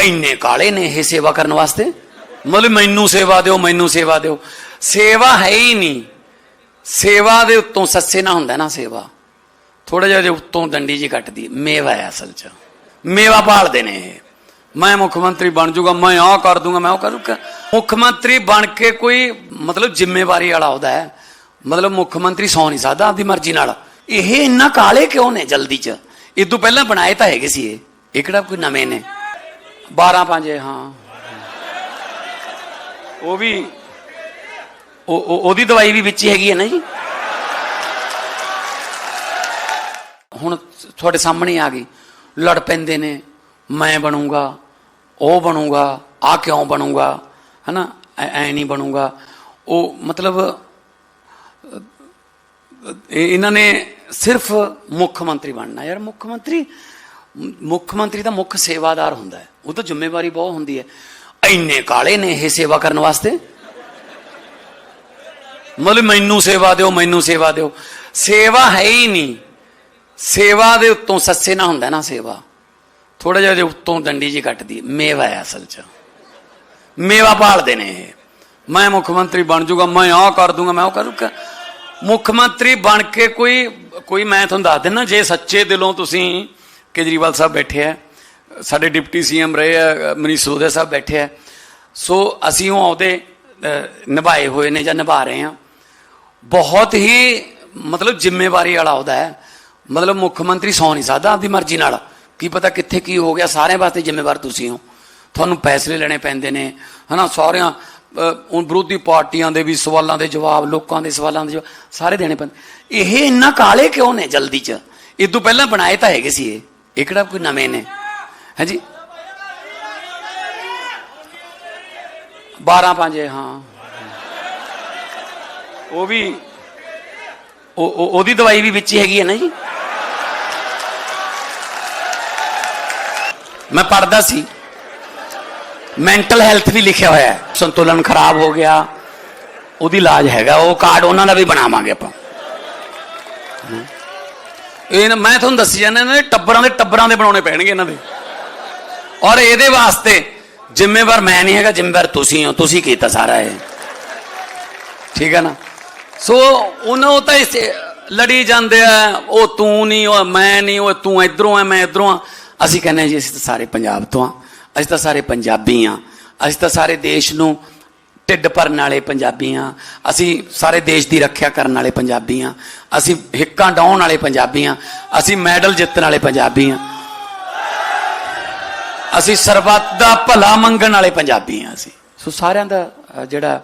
ਇੰਨੇ ਕਾਲੇ ਨੇ ਇਹ ਸੇਵਾ ਕਰਨ ਵਾਸਤੇ? ਮਤਲਬ ਮੈਨੂੰ ਸੇਵਾ ਦਿਓ, ਮੈਨੂੰ ਸੇਵਾ ਦਿਓ। ਸੇਵਾ ਹੈ ਹੀ ਨਹੀਂ। ਸੇਵਾ ਦੇ ਉੱਤੋਂ ਸੱਸੇ ਨਾ ਹੁੰਦਾ ਨਾ ਸੇਵਾ। ਥੋੜਾ ਜਿਹਾ ਜੇ ਉੱਤੋਂ ਡੰਡੀ ਜੀ ਕੱਟਦੀ, ਮੇਵਾ ਹੈ ਅਸਲ 'ਚ। ਮੇਵਾ ਪਾਲਦੇ ਨੇ ਇਹ। ਮੈਂ ਮੁੱਖ ਮੰਤਰੀ ਬਣ ਜਾਊਗਾ, ਮੈਂ ਆਹ ਕਰ ਦੂੰਗਾ, ਮੈਂ ਉਹ ਕਰੂੰਗਾ ਮੁੱਖ ਮੰਤਰੀ ਬਣ ਕੇ ਕੋਈ ਮਤਲਬ ਜ਼ਿੰਮੇਵਾਰੀ ਵਾਲਾ ਹੁੰਦਾ ਹੈ। ਮਤਲਬ ਮੁੱਖ ਮੰਤਰੀ ਸੌ ਨਹੀਂ ਸਕਦਾ ਆਪਦੀ ਮਰਜ਼ੀ ਨਾਲ। ਇਹ ਇੰਨਾ ਕਾਲੇ ਕਿਉਂ ਨੇ ਜਲਦੀ 'ਚ? ਇਹ ਤੋਂ ਪਹਿਲਾਂ ਬਣਾਏ ਤਾਂ ਹੈਗੇ ਸੀ ਇਹ। ਇਹ ਕਿਹੜਾ ਕੋਈ ਨਵੇਂ ਨੇ? 12 ਪੰਜੇ, ਹਾਂ। ਉਹ ਵੀ, ਉਹ ਉਹਦੀ ਦਵਾਈ ਵੀ ਵਿੱਚ ਹੀ ਹੈਗੀ ਹੈ ਨਾ ਜੀ। ਹੁਣ ਤੁਹਾਡੇ ਸਾਹਮਣੇ ਆ ਗਈ। ਲੜ ਪੈਂਦੇ ਨੇ, ਮੈਂ ਬਣੂੰਗਾ, ਉਹ ਬਣੂੰਗਾ ਆ ਕਿਉਂ ਬਣੂੰਗਾ, ਹਨਾ? ਐ ਐ ਨਹੀਂ ਬਣੂੰਗਾ। ਉਹ ਮਤਲਬ ਇਹਨਾਂ ਨੇ ਸਿਰਫ ਮੁੱਖ ਮੰਤਰੀ ਬਣਨਾ। ਯਾਰ ਮੁੱਖ ਮੰਤਰੀ ਮੁੱਖ ਮੰਤਰੀ ਦਾ ਮੁੱਖ ਸੇਵਾਦਾਰ ਹੁੰਦਾ ਹੈ। ਉਹ ਤਾਂ ਜ਼ਿੰਮੇਵਾਰੀ ਬਹੁਤ ਹੁੰਦੀ ਹੈ। ਇੰਨੇ ਕਾਲੇ ਨੇ ਇਹ ਸੇਵਾ ਕਰਨ ਵਾਸਤੇ। ਮਤਲਬ ਮੈਨੂੰ ਸੇਵਾ ਦਿਓ, ਮੈਨੂੰ ਸੇਵਾ ਦਿਓ। ਸੇਵਾ ਹੈ ਹੀ ਨਹੀਂ। ਸੇਵਾ ਦੇ ਉੱਤੋਂ ਸੱਸੇ ਨਾ ਹੁੰਦਾ ਨਾ ਸੇਵਾ। ਥੋੜਾ ਜਿਹਾ ਜੇ ਉੱਤੋਂ ਡੰਡੀ ਜੀ ਕੱਟਦੀ ਮੇਵਾ ਹੈ ਅਸਲ 'ਚ। ਮੇਵਾ ਭਾਲਦੇ ਨੇ ਇਹ। ਮੈਂ ਮੁੱਖ ਮੰਤਰੀ ਬਣ ਜਾਊਗਾ ਮੈਂ ਆਹ ਕਰ ਦੂੰਗਾ, ਮੈਂ ਉਹ ਕਰੂੰਗਾ ਮੁੱਖ ਮੰਤਰੀ ਬਣ ਕੇ ਕੋਈ ਕੋਈ ਮੈਂ ਤੁਹਾਨੂੰ ਦੱਸ ਦਿੰਦਾ, ਜੇ ਸੱਚੇ ਦਿਲੋਂ ਤੁਸੀਂ ਕੇਜਰੀਵਾਲ ਸਾਹਿਬ ਬੈਠੇ ਆ ਸਾਡੇ ਡਿਪਟੀ ਸੀਐਮ ਰਹੇ ਆ ਮਨੀਸ਼ ਸੋਧਿਆ ਸਾਹਿਬ ਬੈਠੇ ਆ। ਸੋ ਅਸੀਂ ਉਹ ਆਉਦੇ ਨਿਭਾਏ ਹੋਏ ਨੇ ਜਾਂ ਨਿਭਾ ਰਹੇ ਆ। ਬਹੁਤ ਹੀ ਮਤਲਬ ਜ਼ਿੰਮੇਵਾਰੀ ਵਾਲਾ ਉਹਦਾ ਹੈ। ਮਤਲਬ ਮੁੱਖ ਮੰਤਰੀ ਸੌ ਨਹੀਂ ਸਕਦਾ ਆਪਦੀ ਮਰਜ਼ੀ ਨਾਲ। ਕੀ ਪਤਾ ਕਿੱਥੇ ਕੀ ਹੋ ਗਿਆ ਸਾਰਿਆਂ ਵਾਸਤੇ ਜ਼ਿੰਮੇਵਾਰ ਤੁਸੀਂ ਹੋ। ਤੁਹਾਨੂੰ ਫੈਸਲੇ ਲੈਣੇ ਪੈਂਦੇ ਨੇ ਹਨਾ? ਸਾਰਿਆਂ ਅਹ, ਹੁਣ ਵਿਰੋਧੀ ਪਾਰਟੀਆਂ ਦੇ ਵੀ ਸਵਾਲਾਂ ਦੇ ਜਵਾਬ ਲੋਕਾਂ ਦੇ ਸਵਾਲਾਂ ਦੇ ਜਵਾਬ ਸਾਰੇ ਦੇਣੇ ਪੈਂਦੇ। ਇਹ ਇੰਨਾ ਕਾਲੇ ਕਿਉਂ ਨੇ ਜਲਦੀ ਚ? ਇਹ ਤੋਂ ਪਹਿਲਾਂ ਬਣਾਏ ਤਾਂ ਹੈਗੇ ਸੀ ਇਹ। ਇਹ ਕਿਹੜਾ ਕੋਈ ਨਵੇਂ ਨੇ ਹਾਂਜੀ 12 ਪੰਜੇ ਹਾਂ ਉਹ ਵੀ ਉਹ ਉਹਦੀ ਦਵਾਈ ਵੀ ਵਿੱਚ ਹੀ ਹੈਗੀ ਹੈ ਨਾ ਜੀ ਮੈਂ ਪੜਦਾ ਸੀ ਮੈਂਟਲ ਹੈਲਥ ਵੀ ਲਿਖਿਆ ਹੋਇਆ ਹੈ ਸੰਤੁਲਨ ਖਰਾਬ ਹੋ ਗਿਆ ਉਹਦੀ ਇਲਾਜ ਹੈਗਾ ਉਹ ਕਾਰਡ ਉਹਨਾਂ ਦਾ ਵੀ ਬਣਾਵਾਂਗੇ ਆਪਾਂ ਇਹ ਨਾ ਮੈਂ ਤੁਹਾਨੂੰ ਦੱਸੀ ਜਾਂਦਾ ਇਹਨਾਂ ਦੇ ਟੱਬਰਾਂ ਦੇ ਟੱਬਰਾਂ ਦੇ ਬਣਾਉਣੇ ਪੈਣਗੇ ਇਹਨਾਂ ਦੇ। ਔਰ ਇਹਦੇ ਵਾਸਤੇ ਜ਼ਿੰਮੇਵਾਰ ਮੈਂ ਨਹੀਂ ਹੈਗਾ, ਜ਼ਿੰਮੇਵਾਰ ਤੁਸੀਂ ਹੋ, ਤੁਸੀਂ ਕੀਤਾ ਸਾਰਾ ਇਹ। ਠੀਕ ਹੈ ਨਾ? ਸੋ ਉਹਨਾਂ ਤਾਂ ਇਸ ਲੜੀ ਜਾਂਦੇ ਆ, ਉਹ ਤੂੰ ਨਹੀਂ, ਉਹ ਮੈਂ ਨਹੀਂ, ਉਹ ਤੂੰ ਇਧਰੋਂ ਆ, ਮੈਂ ਇਧਰੋਂ ਆ। ਅਸੀਂ ਕਹਿੰਦੇ ਜੀ, ਅਸੀਂ ਤਾਂ ਸਾਰੇ ਪੰਜਾਬ ਤੋਂ ਆ। ਅਸੀਂ ਤਾਂ ਸਾਰੇ ਪੰਜਾਬੀ ਆ। ਅਸੀਂ ਤਾਂ ਸਾਰੇ ਦੇਸ਼ ਨੂੰ ਢਿੱਡ ਭਰਨ ਵਾਲੇ ਪੰਜਾਬੀ ਆ ਅਸੀਂ ਸਾਰੇ ਦੇਸ਼ ਦੀ ਰੱਖਿਆ ਕਰਨ ਵਾਲੇ ਪੰਜਾਬੀ ਆ ਅਸੀਂ ਹਿੱਕਾਂ ਡਾਉਣ ਵਾਲੇ ਪੰਜਾਬੀ ਆ ਅਸੀਂ ਮੈਡਲ ਜਿੱਤਣ ਵਾਲੇ ਪੰਜਾਬੀ ਆ ਅਸੀਂ ਸਰਬੱਤ ਦਾ ਭਲਾ ਮੰਗਣ ਵਾਲੇ ਪੰਜਾਬੀ ਆ ਅਸੀਂ। ਸੋ ਸਾਰਿਆਂ ਦਾ ਜਿਹੜਾ